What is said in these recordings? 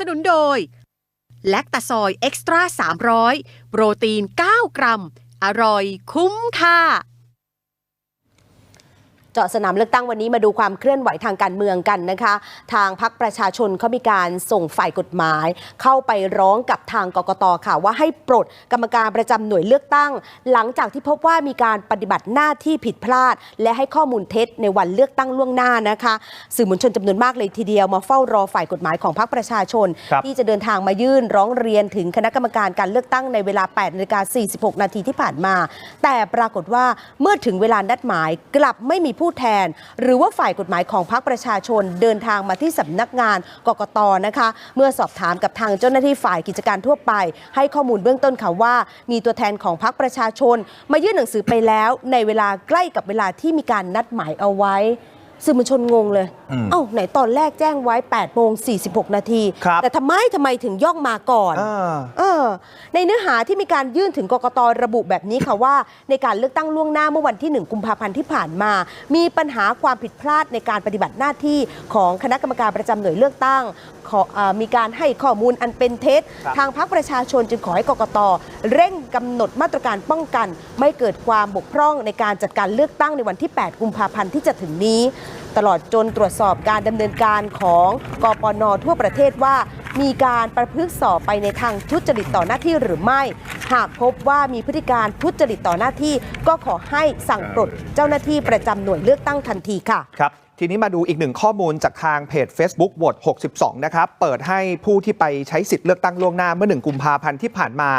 สนุนโดย แลคตาซอยเอ็กซ์ตร้า300 โปรตีน 9 กรัม อร่อยคุ้มค่า จาะสนามเลือกตั้งวันนี้มาดูความเคลื่อนไหวทางการเมืองกันนะคะ ทางพักประชาชนเขามีการส่งฝ่ายกฎหมาย เข้าไปร้องกับทางกกตค่ะ ว่าให้ปลดกรรมการประจำหน่วยเลือกตั้ง หลังจากที่พบว่ามีการปฏิบัติหน้าที่ผิดพลาด และให้ข้อมูลเท็จในวันเลือกตั้งล่วงหน้านะคะ สื่อมวลชนจำนวนมากเลยทีเดียวมาเฝ้ารอฝ่ายกฎหมายของพักประชาชนครับที่จะเดินทางมายื่นร้องเรียนถึงคณะกรรมการการเลือกตั้งในเวลา8นาฬิกา46 นาทีที่ผ่านมา แต่ปรากฏว่าเมื่อถึงเวลานัดหมายกลับไม่มีผู้แทน หรือว่าฝ่ายกฎหมายของพรรคประชาชนเดินทางมาที่สำนักงานกกตนะคะ เมื่อสอบถามกับทางเจ้าหน้าที่ฝ่ายกิจการทั่วไป ให้ข้อมูลเบื้องต้นค่ะว่า มีตัวแทนของพรรคประชาชน มายื่นหนังสือไปแล้ว ในเวลาใกล้กับเวลาที่มีการนัดหมายเอาไว้ สื่อมวลชนงงเลย อืมเอ้าไหนตอนแรกแจ้งไว้8โมง46 นาที ครับ แต่ทำไมทำไมถึงย่องมาก่อน อ่า เออในเนื้อหาที่มีการยื่นถึงกกตระบุแบบนี้ค่ะว่า ในการเลือกตั้งล่วงหน้าเมื่อวันที่ 1 กุมภาพันธ์ที่ผ่านมา มีปัญหาความผิดพลาดในการปฏิบัติหน้าที่ของคณะกรรมการประจำหน่วยเลือกตั้งขอเออมีการให้ข้อมูลอันเป็นเท็จครับทางพรรคประชาชนจึงขอให้กกต เร่งกำหนดมาตรการป้องกัน ไม่เกิดความบกพร่องในการจัดการเลือกตั้งในวันที่ 8 กุมภาพันธ์ที่จะถึงนี้ ตลอดจนตรวจสอบการดำเนินการของกปนทั่วประเทศว่ามีการประพฤติสอบไปในทางทุจริตต่อหน้าที่หรือไม่ หากพบว่ามีพฤติการทุจริตต่อหน้าที่ ก็ขอให้สั่งปลดเจ้าหน้าที่ประจำหน่วยเลือกตั้งทันทีค่ะ ครับ ทีนี้มาดูอีกหนึ่งข้อมูลจากทางเพจ Facebook โหวต62 นะครับ เปิดให้ผู้ที่ไปใช้สิทธิ์เลือกตั้งล่วงหน้าเมื่อ 1 กุมภาพันธ์ที่ผ่านมา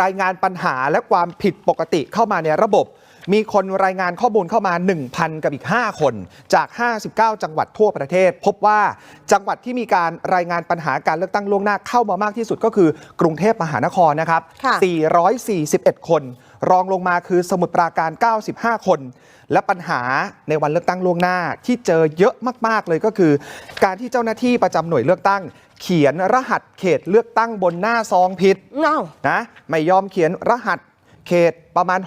รายงานปัญหาและความผิดปกติเข้ามาในระบบ มีคนรายงานข้อมูลเข้ามา 1,000 กับอีก 5 คน จาก 59 จังหวัดทั่วประเทศ พบว่าจังหวัดที่มีการรายงานปัญหาการเลือกตั้งล่วงหน้าเข้ามามากที่สุดก็คือ กรุงเทพมหานครนะครับค่ะ441 คน รองลงมาคือสมุทรปราการ 95 คน และปัญหาในวันเลือกตั้งล่วงหน้าที่เจอเยอะมาก ๆ เลยก็คือ การที่เจ้าหน้าที่ประจำหน่วยเลือกตั้ง เขียนรหัสเขตเลือกตั้งบนหน้าซองผิดเงานะไม่ยอมเขียนรหัสเขตประมาณ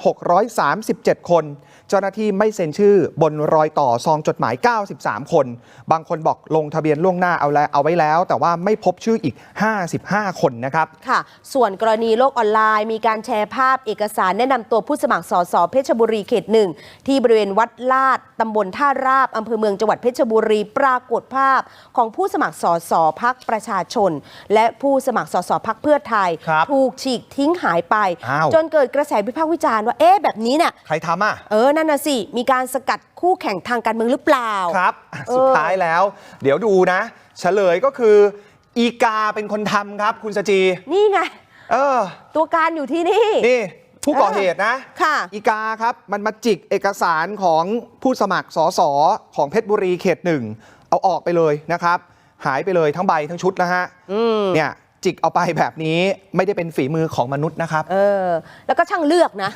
637 คน เจ้าหน้าที่ไม่เซ็นชื่อบนรอยต่อซองจดหมาย 93 คน บางคนบอกลงทะเบียนล่วงหน้าเอาแล้วเอาไว้แล้ว แต่ว่าไม่พบชื่ออีก 55 คนนะครับค่ะ ส่วนกรณีโลกออนไลน์มีการแชร์ภาพเอกสารแนะนำตัวผู้สมัครสสเพชรบุรีเขตหนึ่งที่บริเวณวัดลาดตำบลท่าราบอำเภอเมืองจังหวัดเพชรบุรีปรากฏภาพของผู้สมัครสสพักประชาชน และผู้สมัครสสพักเพื่อไทยครับถูกฉีกทิ้งหายไปอ้าวจนเกิดกระแสวิพากษ์วิจารณ์ว่าเอ๊ะแบบนี้เนี่ยใครทำอะเออนั่นน่ะสิ มีการสกัดคู่แข่งทางการเมืองหรือเปล่า ครับเออสุดท้ายแล้ว เดี๋ยวดูนะ เฉลยก็คือ อีกาเป็นคนทำครับ คุณสจี นี่ไง เออ ตัวการอยู่ที่นี่ นี่ ผู้ก่อเหตุนะ ค่ะ อีกาครับ มันมาจิกเอกสารของผู้สมัครสสของเพชรบุรีเขตหนึ่ง เอาออกไปเลยนะครับ หายไปเลยทั้งใบทั้งชุดนะฮะอืมเนี่ย จิกเอาไปแบบนี้ไม่ได้เป็นฝีมือของมนุษย์นะครับ เออ แล้วก็ช่างเลือกนะ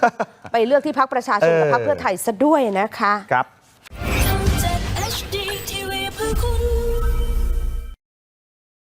ไปเลือกที่พักประชาชนกับเออพักเพื่อไทยซะด้วยนะคะ ครับ